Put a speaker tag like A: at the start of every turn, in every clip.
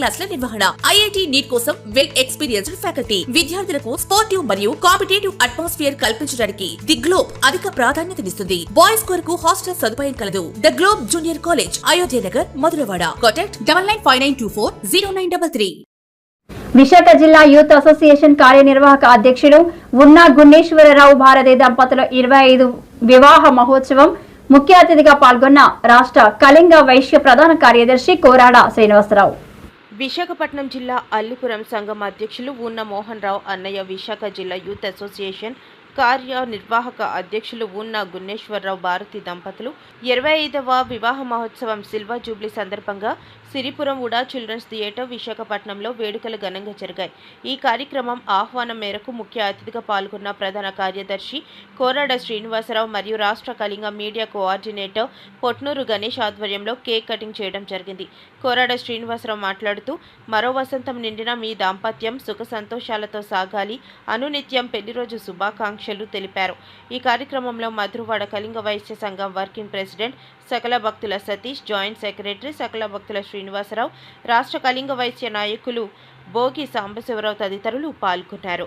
A: క్లాసుల నిర్వహణ. IIT NEET కోసం వెల్ ఎక్స్పీరియన్స్డ్ ఫ్యాకల్టీ. విద్యార్థులకు స్పోర్టివ్ మరియు కాంపిటేటివ్ అట్మాస్ఫియర్ కల్పించడానికి ది గ్లోబ్ అధిక ప్రాధాన్యతనిస్తుంది బాయ్స్ కొరకు హాస్టల్ సదుపాయం కలదు. The globe junior college Ayodhya Nagar Madhurawada. Contact double nine five nine two four zero nine double three.
B: Visakha జిల్లా యూత్ అసోసియేషన్ కార్యనిర్వాహక అధ్యక్షుడు ఉన్నా గున్నేశ్వరరావు భారతి దంపతుల ఇరవై ఐదు వివాహ మహోత్సవం ముఖ్య అతిథిగా పాల్గొన్న రాష్ట్ర కళింగ వైశ్య ప్రధాన కార్యదర్శి కోరాడ శ్రీనివాసరావు.
C: విశాఖపట్నం జిల్లా అల్లిపురం సంఘం అధ్యక్షులు ఉన్న మోహన్ రావు అన్నయ్య విశాఖ జిల్లా యూత్ అసోసియేషన్ కార్యనిర్వాహక అధ్యక్షులు ఉన్న గున్నేశ్వరరావు భారతి దంపతులు. ఇరవై ఐదవ వివాహ మహోత్సవం సిల్వా జూబ్లీ సందర్భంగా సిరిపురం ఉడా చిల్డ్రన్స్ థియేటర్ విశాఖపట్నంలో వేడుకలు ఘనంగా జరిగాయి. ఈ కార్యక్రమం ఆహ్వానం మేరకు ముఖ్య అతిథిగా పాల్గొన్న ప్రధాన కార్యదర్శి కోరాడ శ్రీనివాసరావు మరియు రాష్ట్ర కళింగ మీడియా కోఆర్డినేటర్ పొట్నూరు గణేష్ ఆధ్వర్యంలో కేక్ కటింగ్ చేయడం జరిగింది. కోరాడ శ్రీనివాసరావు మాట్లాడుతూ మరో వసంతం నిండిన మీ దాంపత్యం సుఖ సంతోషాలతో సాగాలి. అనునిత్యం పెళ్ళి రోజు శుభాకాంక్ష శుభాకాంక్షలు తెలిపారు. ఈ కార్యక్రమంలో మధురవాడ కళింగ వైశ్య సంఘం వర్కింగ్ ప్రెసిడెంట్ సకల భక్తుల సతీష్ జాయింట్ సెక్రటరీ సకల భక్తుల శ్రీనివాసరావు రాష్ట్ర కళింగ వైశ్య నాయకులు భోగి సాంబశివరావు తదితరులు పాల్గొన్నారు.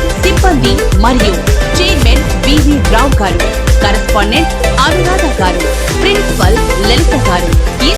A: సిబ్బంది మరియు చైర్మన్ వివి రావు గారు కరస్పాండెంట్ అనురాధ గారు ప్రిన్సిపల్ లలిత గారు.